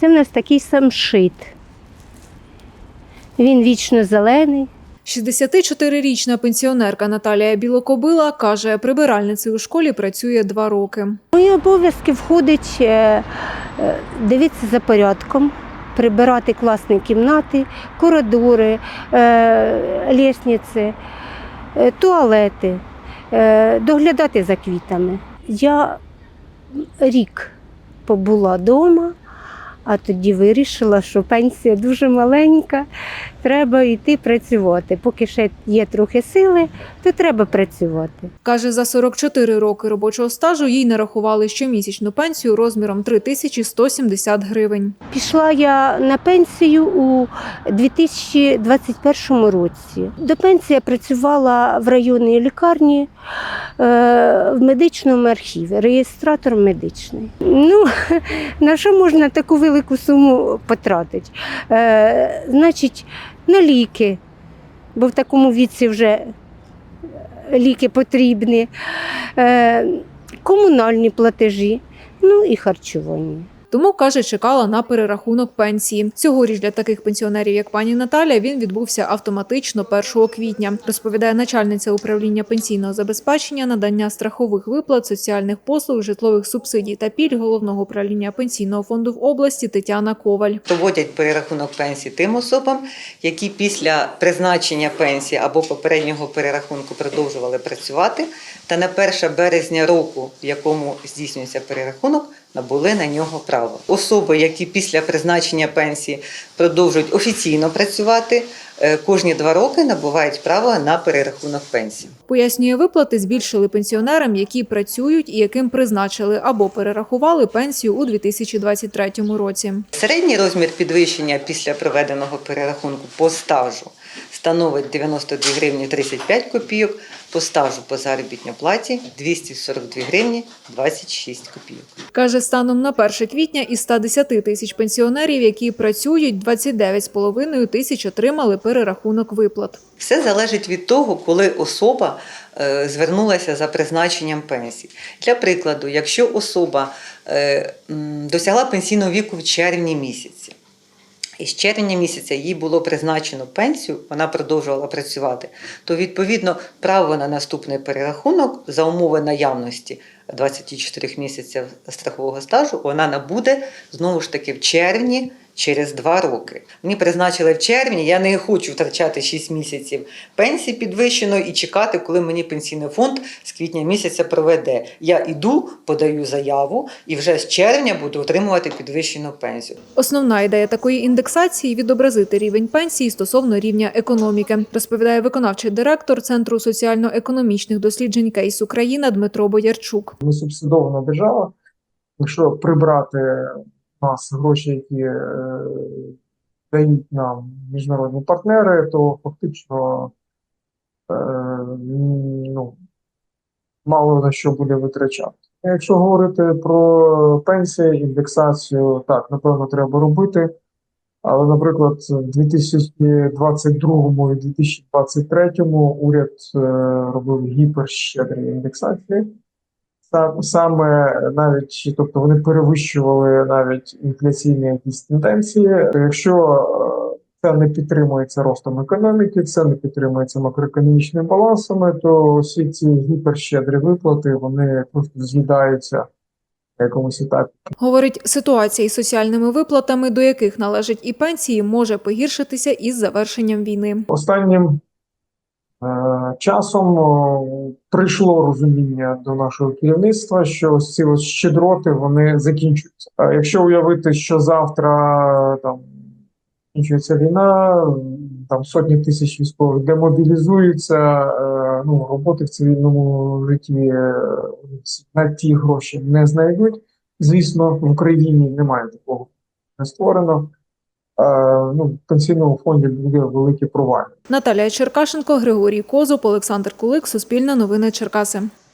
Це в нас такий самшит. Він вічно зелений. 64-річна пенсіонерка Наталія Білокобила каже, прибиральницею у школі працює два роки. Мої обов'язки входить е, е, дивитися за порядком, прибирати класні кімнати, коридори, е, лісниці, туалети, доглядати за квітами. Я рік побула вдома, а тоді вирішила, що пенсія дуже маленька, треба йти працювати. Поки ще є трохи сили, то треба працювати. Каже, за 44 роки робочого стажу їй нарахували щомісячну пенсію розміром 3170 гривень. Пішла я на пенсію у 2021 році. До пенсії я працювала в районній лікарні е, в медичному архіві, реєстратор медичний. Ну, на що можна таку велику суму потратити? Е, значить, на ліки, бо в такому віці вже ліки потрібні, е, комунальні платежі, ну і харчування. Тому каже, чекала на перерахунок пенсії. Цьогоріч для таких пенсіонерів, як пані Наталя, він відбувся автоматично 1 квітня. Розповідає начальниця управління пенсійного забезпечення, надання страхових виплат, соціальних послуг, житлових субсидій та пільг головного управління пенсійного фонду в області Тетяна Коваль. Проводять перерахунок пенсії тим особам, які після призначення пенсії або попереднього перерахунку продовжували працювати, та на 1 березня року, в якому здійснюється перерахунок, набули на нього право. Особи, які після призначення пенсії продовжують офіційно працювати, е, кожні два роки набувають право на перерахунок пенсії. Пояснює, виплати збільшили пенсіонерам, які працюють і яким призначили або перерахували пенсію у 2023 році. Середній розмір підвищення після проведеного перерахунку по стажу становить 92 гривні 35 копійок, по стажу по заробітній платі 242 гривні 26 копійок. Каже, станом на 1 квітня із 110 тисяч пенсіонерів, які працюють, 29,5 тисяч отримали перерахунок виплат. Все залежить від того, коли особа е, звернулася за призначенням пенсії. Для прикладу, якщо особа е, досягла пенсійного віку в червні місяці, і з червня місяця їй було призначено пенсію, вона продовжувала працювати, то відповідно право на наступний перерахунок за умови наявності 24 місяців страхового стажу вона набуде знову ж таки в червні через 2 роки. Мені призначили в червні, я не хочу втрачати 6 місяців пенсії підвищеної і чекати, коли мені пенсійний фонд з квітня місяця проведе. Я іду, подаю заяву і вже з червня буду отримувати підвищену пенсію. Основна ідея такої індексації відобразити рівень пенсії стосовно рівня економіки, розповідає виконавчий директор Центру соціально-економічних досліджень Кейс Україна Дмитро Боярчук. Ми субсидована держава. Якщо прибрати у нас гроші, які е, дають нам міжнародні партнери, то фактично е, ну, мало на що буде витрачати. Якщо говорити про пенсії, індексацію, так, напевно, треба робити. Але, наприклад, в 2022 і 2023 уряд е, робив гіперщедрі індексації. Са- Саме навіть, тобто вони перевищували навіть інфляційні якісь тенденції. Якщо е, це не підтримується ростом економіки, це не підтримується макроекономічними балансами, то всі ці гіперщедрі виплати вони просто з'їдаються якомусь етапі. Говорить, ситуація із соціальними виплатами, до яких належать і пенсії, може погіршитися із завершенням війни. Останнім часом прийшло розуміння до нашого керівництва, що ось ці ось щедроти вони закінчуються. А якщо уявити, що завтра там закінчується війна, там сотні тисяч військових демобілізуються, е, ну роботи в цивільному житті е, на ті гроші не знайдуть. Звісно, в Україні немає такого не створено. Ну, пенсійному фонді буде великі провалі. Наталія Черкашенко, Григорій Козуб, Олександр Кулик, Суспільне новини Черкаси.